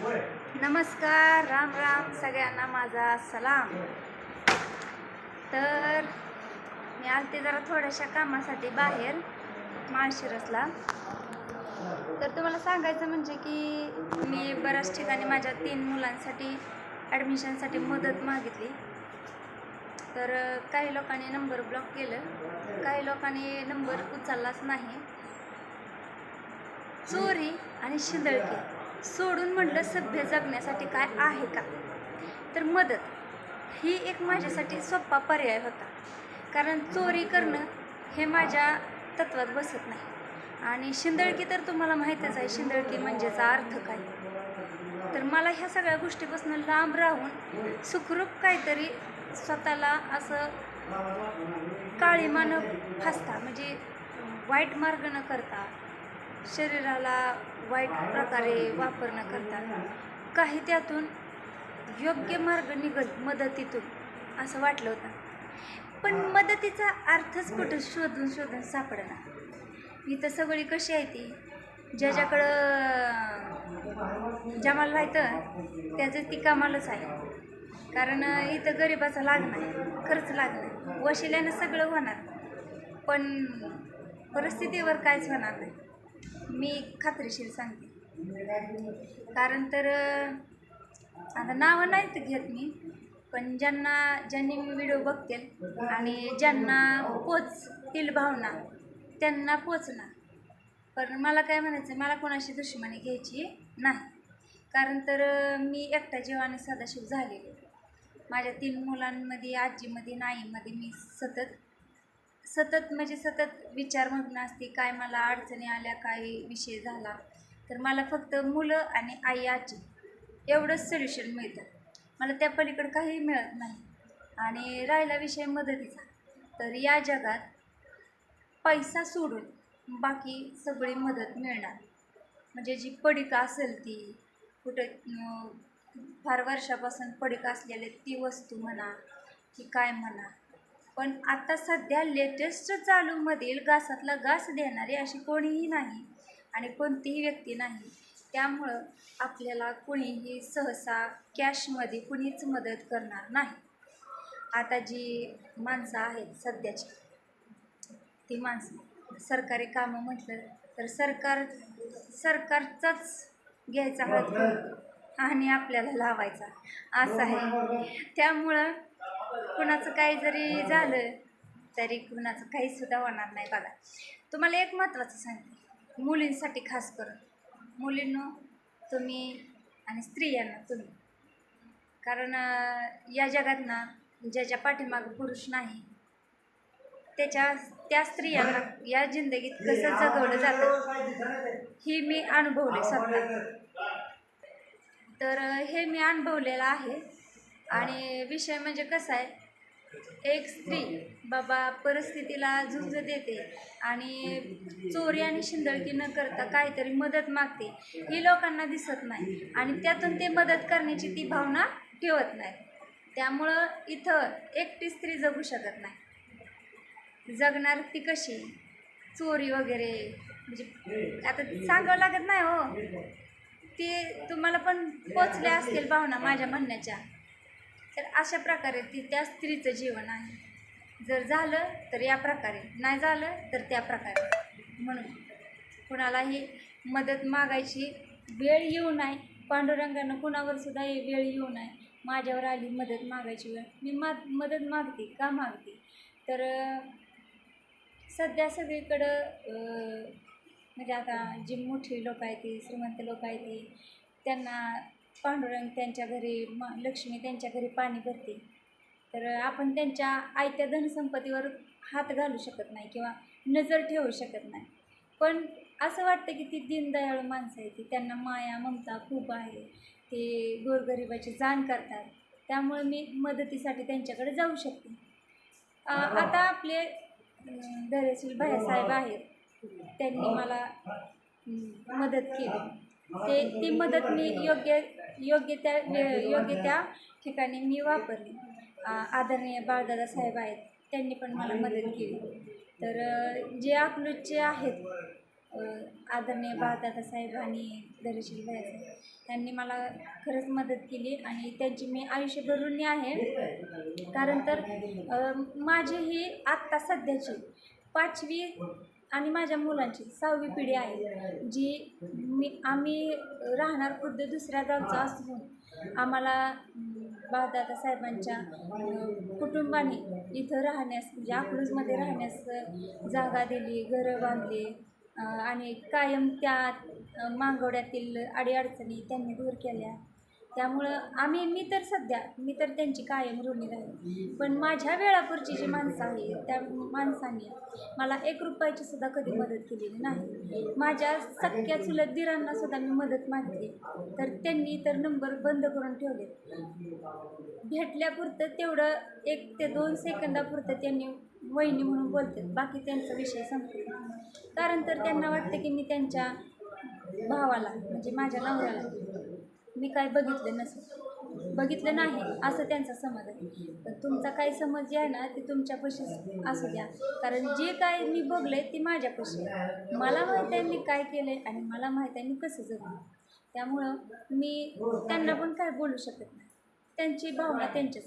नमस्कार राम राम सगळ्यांना माझा सलाम. तर मी आलते जरा थोड्याशा कामासाठी बाहेर माळशिरसला. तर तुम्हाला सांगायचं म्हणजे की मी बऱ्याच ठिकाणी माझ्या तीन मुलांसाठी ॲडमिशनसाठी मदत मागितली. तर काही लोकांनी नंबर ब्लॉक केलं. काही लोकांनी नंबर उचललाच नाही. चोरी आणि शिंदळकी. सोडून म्हटलं सभ्य जगण्यासाठी काय आहे का? तर मदत ही एक माझ्यासाठी सोपा पर्याय होता. कारण चोरी करणं हे माझ्या तत्वात बसत नाही. आणि शिंदळकी तर तुम्हाला माहीतच आहे शिंदळकी म्हणजेचा अर्थ काय? तर मला ह्या सगळ्या गोष्टीपासून लांब राहून सुखरूप काहीतरी स्वतःला असं काळीमानं फासता म्हणजे वाईट मार्ग न करता शरीराला वाईट प्रकारे वापर न करता काही त्यातून योग्य मार्ग निघत मदतीतून असं वाटलं होतं. पण मदतीचा अर्थच कुठं शोधून शोधून सापडणार इथं सगळी कशी आहे ती? ज्याच्याकडं जमाल राहतं त्याचं ती कामालाच आहे. कारण इथं गरिबाचा लागणार खर्च लागणार वशिल्यानं सगळं होणार. पण परिस्थितीवर काहीच होणार नाही. मी खात्रीशीर सांगते. कारण तर आता नावं नाहीत घेत मी पण ज्यांना ज्यांनी मी व्हिडिओ बघतील आणि ज्यांना पोचतील भावना त्यांना पोचणार. पण मला काय म्हणायचं मला कोणाशी दुश्मनी घ्यायची नाही. कारण तर मी एकटा जीवाने सदाशिव झालेले. माझ्या तीन मुलांमध्ये आजीमध्ये नाईमध्ये मी सतत सतत म्हणजे सतत विचारमग्न असते काय मला अडचणी आल्या काय विषय झाला तर मला फक्त मुलं आणि आई आजी एवढंच सोल्युशन मिळतं. मला त्या पलीकडं काही मिळत नाही. आणि राहिला विषय मदतीचा. तर या जगात पैसा सोडून बाकी सगळी मदत मिळणार. म्हणजे जी पडिका असेल ती कुठं फार वर्षापासून पडिका असलेले ती वस्तू म्हणा की काय म्हणा पण आता सध्या लेटेस्ट चालूमधील घासातला घास देणारी अशी कोणीही नाही आणि कोणतीही व्यक्ती नाही. त्यामुळं आपल्याला कुणीही सहसा कॅशमध्ये कुणीच मदत करणार नाही. आता जी माणसं आहेत सध्याची ती माणसं सरकारी कामं म्हटलं तर सरकार सरकारचाच घ्यायचा हात आणि आपल्याला लावायचा. असं आहे. त्यामुळं कुणाचं काही जरी झालं तरी कुणाचं काहीसुद्धा होणार नाही बघा. तुम्हाला एक महत्त्वाचं सांगते. मुलींसाठी खास करून. मुलींनो तुम्ही आणि स्त्रियांना तुम्ही. कारण या जगात ना ज्याच्या पाठीमागं पुरुष नाही त्याच्या त्या स्त्रियांना या जिंदगीत कसं जगवलं जातं ही मी अनुभवले स्वतः. तर हे मी अनुभवलेलं आहे. आणि विषय म्हणजे कसा आहे? एक स्त्री बाबा परिस्थितीला झुंज देते आणि चोरी आणि शिंदळकी न करता काहीतरी मदत मागते ही लोकांना दिसत नाही आणि त्यातून ते मदत करण्याची ती भावना ठेवत नाही. त्यामुळं इथं एकटी स्त्री जगू शकत नाही. जगणार ती कशी? चोरी वगैरे म्हणजे आता सांगावं लागत नाही हो. ते तुम्हाला पण पोचल्या असतील भावना माझ्या म्हणण्याच्या. तर अशा प्रकारे ती त्या स्त्रीचं जीवन आहे. जर झालं तर या प्रकारे नाही झालं तर त्या प्रकारे. म्हणून कुणालाही मदत मागायची वेळ येऊ नये. पांडुरंगानं कुणावर सुद्धा हे वेळ येऊ नये. माझ्यावर आली मदत मागायची वेळ. मी मा मदत मागते का मागते? तर सध्या सगळीकडं म्हणजे आता जी मोठी लोक आहेत ती श्रीमंत लोक आहेत ती त्यांना पांडुरंग त्यांच्या घरी म लक्ष्मी त्यांच्या घरी पाणी भरते. तर आपण त्यांच्या आयत्या धनसंपत्तीवर हात घालू शकत नाही किंवा नजर ठेवू शकत नाही. पण असं वाटतं की ती दीनदयाळू माणसं आहे ती त्यांना माया ममता खूप आहे. ते गोरगरिबाची जाण करतात. त्यामुळे मी मदतीसाठी त्यांच्याकडे जाऊ शकते. अ, आता आपले अं, धैर्यशील भायासाहेब आहेत. त्यांनी मला अं, मदत केली. ते ती मदत मी योग्य योग्य त्या योग्य त्या ठिकाणी मी वापरली. आदरणीय बाळदादा साहेब आहेत त्यांनी पण मला मदत केली. तर जे अकलूजचे आहेत आदरणीय बाळदादा साहेब आणि धैर्यशील भैया त्यांनी मला खरंच मदत केली आणि त्यांची मी आयुष्यभर ऋणी आहे. कारण तर माझी ही आत्ता सध्याची पाचवी आणि माझ्या मुलांची सहावी पिढी आहे जी मी आम्ही राहणार खुद्द दुसऱ्या गावचं असून आम्हाला अं, साहेबांच्या कुटुंबाने इथं राहण्यास म्हणजे अकलूजमध्ये राहण्यास जागा दिली घरं बांधली आणि कायम त्या मागवड्यातील अडीअडचणी त्यांनी दूर केल्या. त्यामुळं आम्ही मी तर सध्या मी तर त्यांची कायम ऋणी राहील पण माझ्या वेळापूरची जी माणसं आहेत त्या माणसांनी मला एक रुपयाची सुद्धा कधी मदत केलेली नाही. माझ्या सख्या चुलत दिरांना सुद्धा मी मदत मागितली. तर त्यांनी तर नंबर बंद करून ठेवले भेटल्यापुरतं तेवढं एक ते दोन सेकंदापुरतं त्यांनी वहिनी म्हणून बोलतात. बाकी त्यांचा विषय संपतो कारण तर त्यांना वाटतं की मी त्यांच्या भावाला म्हणजे माझ्या नवऱ्याला मी काय बघितलं नसेल बघितलं नाही असं त्यांचा समज आहे. पण तुमचा काही समज जे आहे ना ते तुमच्यापाशी असू द्या. कारण जे काय मी बघलंय ते माझ्यापाशी मला माहीत आहे मी काय केलं आहे आणि मला माहीत आहे मी कसं जगलं त्यामुळं मी त्यांना पण काय बोलू शकत नाही. त्यांची भावना त्यांच्या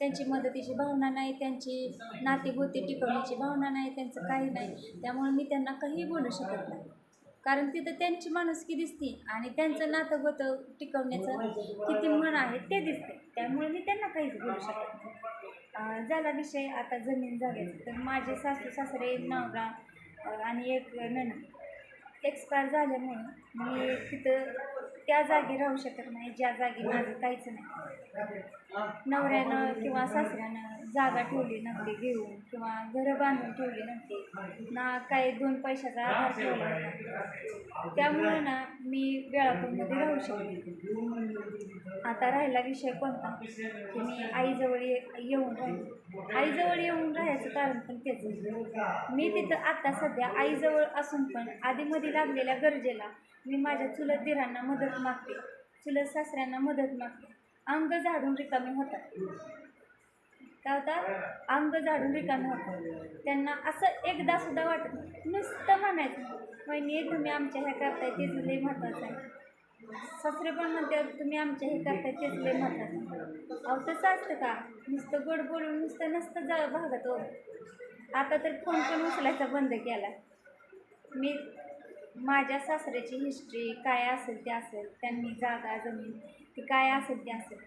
त्यांची मदतीची भावना नाही त्यांची नातेगोती टिकवण्याची भावना नाही त्यांचं काही नाही. त्यामुळे मी त्यांना काही बोलू शकत नाही. कारण तिथं त्यांची माणुसकी दिसते आणि त्यांचं नातं गोतं टिकवण्याचं किती मन आहे ते दिसते. त्यामुळे मी त्यांना काहीच बोलू शकत झाला विषय आता जमीन जागेचा तर माझे सासू सासरे नवरा आणि एक नणंद. एक्सपायर झाल्यामुळं मी तिथं त्या जागी राहू शकत नाही ज्या जागी माझं काहीच नाही. नवऱ्यानं किंवा सासऱ्यानं जागा ठेवली नव्हती घेऊन किंवा घरं बांधून ठेवली नव्हती ना काही दोन पैशाचा आधार ठेवला होता. त्यामुळे ना मी वेळापूरमध्ये राहू शकते आता राहिला विषय कोणता? की मी आईजवळ येऊन राहिले आईजवळ येऊन राहायचं कारण पण तेच मी तिथं आता सध्या आईजवळ असून पण आधीमध्ये लागलेल्या गरजेला मी माझ्या चुलत दिरांना मदत मागते. चुलत सासऱ्यांना मदत मागते. अंग झाडून रिकामी होतात. काय होता अंग झाडून रिकामी होतात. त्यांना असं एकदा सुद्धा वाटत नुसतं म्हणायचं. वहिनी तुम्ही आमच्या ह्या करताय तेच लय महत्त्वाचं आहे. सासरे पण म्हणतात तुम्ही आमच्या हे करताय तेच लय महत्त्वाचं अहो तसं असतं का? नुसतं गोड बोलून नुसतं नसतं जा भागत हो. आता तर फोन पण उचलायचा बंद केला. मी माझ्या सासऱ्याची हिस्ट्री काय असेल ते असेल त्यांनी जागा जमीन ती काय असेल ते असेल.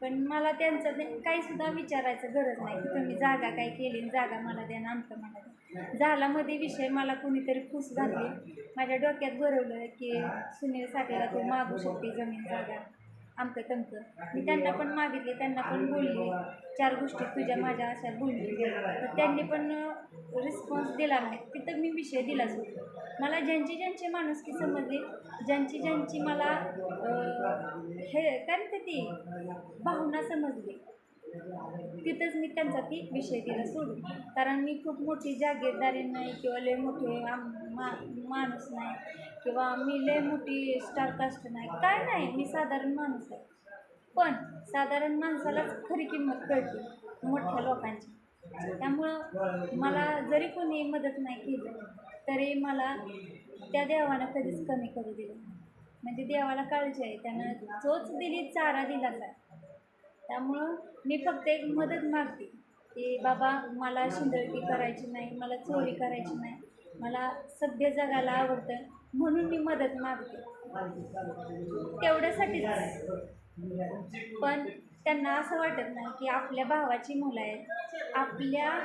पण मला त्यांचं ते काहीसुद्धा विचारायचं गरज नाही की तुम्ही जागा काय केली जागा मला द्या ना आमचं मला द्या. झालामध्ये विषय मला कुणीतरी फूस घातली. माझ्या डोक्यात भरवलं की सुनील साठेला तू मागू शकते जमीन जागा. आमकं तमकं मी त्यांना पण मागितले त्यांना पण बोलले. चार गोष्टी तुझ्या माझ्या अशा बोलली. तर त्यांनी पण रिस्पॉन्स दिला नाही तिथं मी विषय दिलाच होतो. मला ज्यांची ज्यांची माणुसकी समजली ज्यांची ज्यांची मला हे काय म्हणते ती भावना समजली तिथंच मी त्यांचा ती विषय दिला सोडून. कारण मी खूप मोठी जागीरदारी नाही किंवा लय मोठे आम मा माणूस नाही. किंवा मी लय मोठी स्टार कास्ट नाही. काय नाही मी साधारण माणूस आहे. पण साधारण माणसालाच खरी किंमत कळते मोठ्या लोकांची. त्यामुळं मला जरी कोणी मदत नाही केली तरी मला त्या देवानं कधीच कमी करू दिलं नाही. म्हणजे देवाला काळजी आहे त्यानं चोच दिली चारा दिला आहे. त्यामुळं मी फक्त एक मदत मागते की बाबा मला शिंदळकी करायची नाही मला चोरी करायची नाही मला सभ्य जगाला आवडतं. म्हणून मी मदत मागते. तेवढ्यासाठीच. पण त्यांना असं वाटत नाही की आपल्या भावाची मुलं आहेत. आपल्या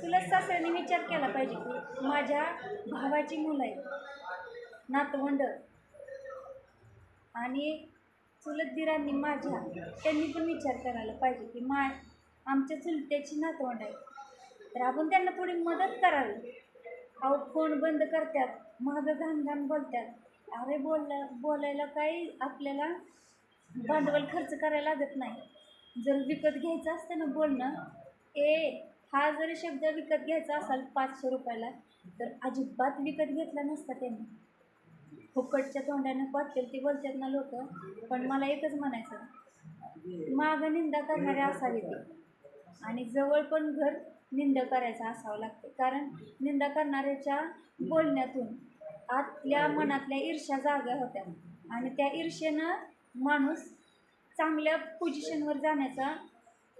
चुलत सासऱ्याने विचार केला पाहिजे की माझ्या भावाची मुलं आहेत. नातवंड. आणि चुलत दिरांनी माझ्या. त्यांनी पण विचार करायला पाहिजे की मा आमच्या चुलत्याची नातवंड आहे. तर आपण त्यांना थोडी मदत करावी. अहो फोन बंद करतात मागं घाण बोलतात अरे बोलला बोलायला काही आपल्याला भांडवल खर्च करायला लागत नाही. जर विकत घ्यायचं असतं ना बोलणं ए हा जरी शब्द विकत घ्यायचा असाल पाचशे रुपयाला तर अजिबात विकत घेतला नसता त्यांनी. फुकटच्या तोंडानं वाटेल ते बोलतात ना लोक पण मला एकच म्हणायचं. मागं निंदा करणारे असावे ते आणि जवळ पण घर निंदा करायचा असावं लागते. कारण निंदा करणाऱ्याच्या बोलण्यातून आतल्या मनातल्या ईर्ष्या जाग्या होत्या. आणि त्या ईर्ष्येनं माणूस चांगल्या पोझिशनवर जाण्याचा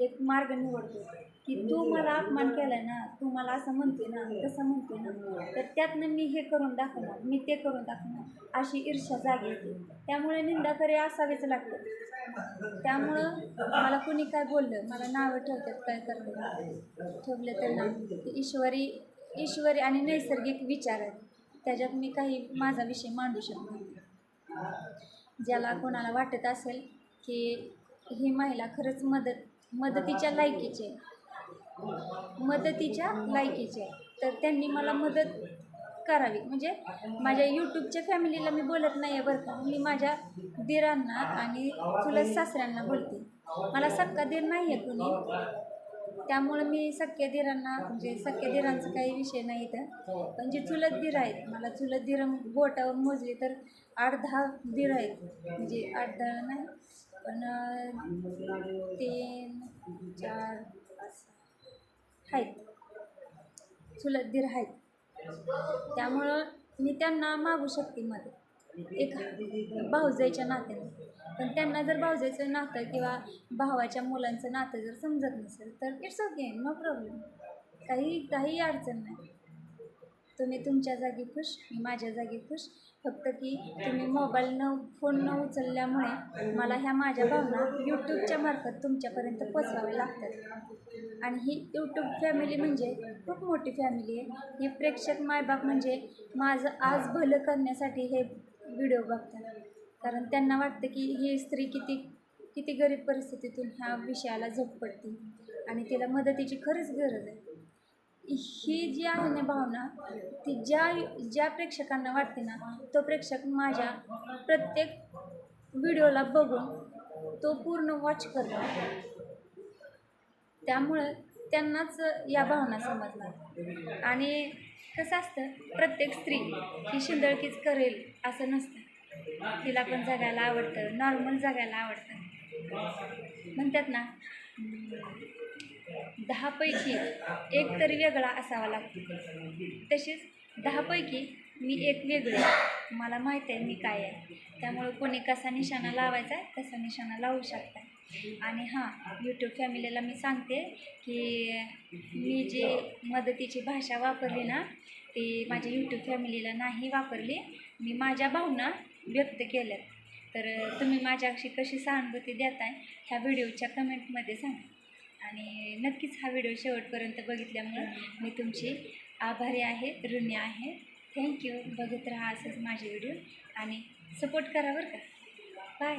एक मार्ग निवडतो. की तू मला अपमान केलाय ना तू मला असं म्हणते ना तसं म्हणते ना तर त्यातनं मी हे करून दाखवणार मी ते करून दाखवणार अशी ईर्ष्या जागी येते. त्यामुळे निंदाकरे असावेच लागतं त्यामुळं मला कुणी काय बोललं मला नावं ठेवतात काय करतात ठेवलं तर ना ईश्वरी ईश्वरी आणि नैसर्गिक विचार आहेत. त्याच्यात मी काही माझा विषय मांडू शकतो ज्याला कोणाला वाटत असेल की ही महिला खरंच मदत मदतीच्या लायकीची आहे. मदतीच्या लायकीचे आहे तर त्यांनी मला मदत करावी. म्हणजे माझ्या यूट्यूबच्या फॅमिलीला मी बोलत नाही आहे बरं का. मी माझ्या दिरांना आणि चुलत सासऱ्यांना बोलते. मला सक्का दीर नाही आहे कुणी. त्यामुळं मी सख्या दिरांना म्हणजे सख्या दिरांचा काही विषय नाही तर पण जे चुलत दीर आहेत मला चुलत दीर बोटावर मोजले तर आठ दहा दीर आहेत. म्हणजे आठ दहा नाही पण तीन चार पाच आहेत. चुलत दीर आहेत. त्यामुळं मी त्यांना मागू शकते मदत. एक भाऊजाईच्या नात्याने. पण त्यांना जर भाऊजाईचं नातं किंवा भावाच्या मुलांचं नातं जर समजत नसेल तर इट्स ओके नो प्रॉब्लेम काही काही अडचण नाही. तुम्ही तुमच्या जागी खुश मी माझ्या जागी खुश. फक्त की तुम्ही मोबाईल न फोन न उचलल्यामुळे मला ह्या माझ्या भावना यूट्यूबच्या मार्फत तुमच्यापर्यंत पोचवाव्या लागतात. आणि ही यूट्यूब फॅमिली म्हणजे खूप मोठी फॅमिली आहे. ही प्रेक्षक मायबाप म्हणजे माझं आज भलं करण्यासाठी हे व्हिडिओ बघतात. कारण त्यांना वाटतं की ही स्त्री किती किती गरीब परिस्थितीतून ह्या विषयाला झोप पडते. आणि तिला मदतीची खरंच गरज आहे. ही जी आहे ना भावना ती ज्या ज्या प्रेक्षकांना वाटते ना तो प्रेक्षक माझ्या प्रत्येक व्हिडिओला बघून तो पूर्ण वॉच करतो. त्यामुळं त्यांनाच या भावना समजणार. आणि कसं असतं प्रत्येक स्त्री ही शिंदळकीच करेल असं नसतं. तिला पण जगायला आवडतं नॉर्मल जगायला आवडतं. म्हणतात ना दहापैकी एक तरी वेगळा असावा लागतो. तसेच दहापैकी मी एक वेगळे. मला माहीत आहे मी काय आहे. त्यामुळे कोणी कसा निशाणा लावायचा आहे तसा निशाणा लावू शकता. आणि हां यूट्यूब फॅमिलीला मी सांगते की मी जी मदतीची भाषा वापरली ना ती माझ्या यूट्यूब फॅमिलीला नाही वापरली. मी माझ्या भावना व्यक्त केल्या तर तुम्ही माझ्याशी कशी सहानुभूती देताय ह्या व्हिडिओच्या कमेंटमध्ये सांगा. आणि नक्कीच हा व्हिडिओ शेवटपर्यंत बघितल्यामुळं मी तुमची आभारी आहे ऋणी आहे. थँक्यू बघत राहा असंच माझे व्हिडिओ आणि सपोर्ट करा बरं का. बाय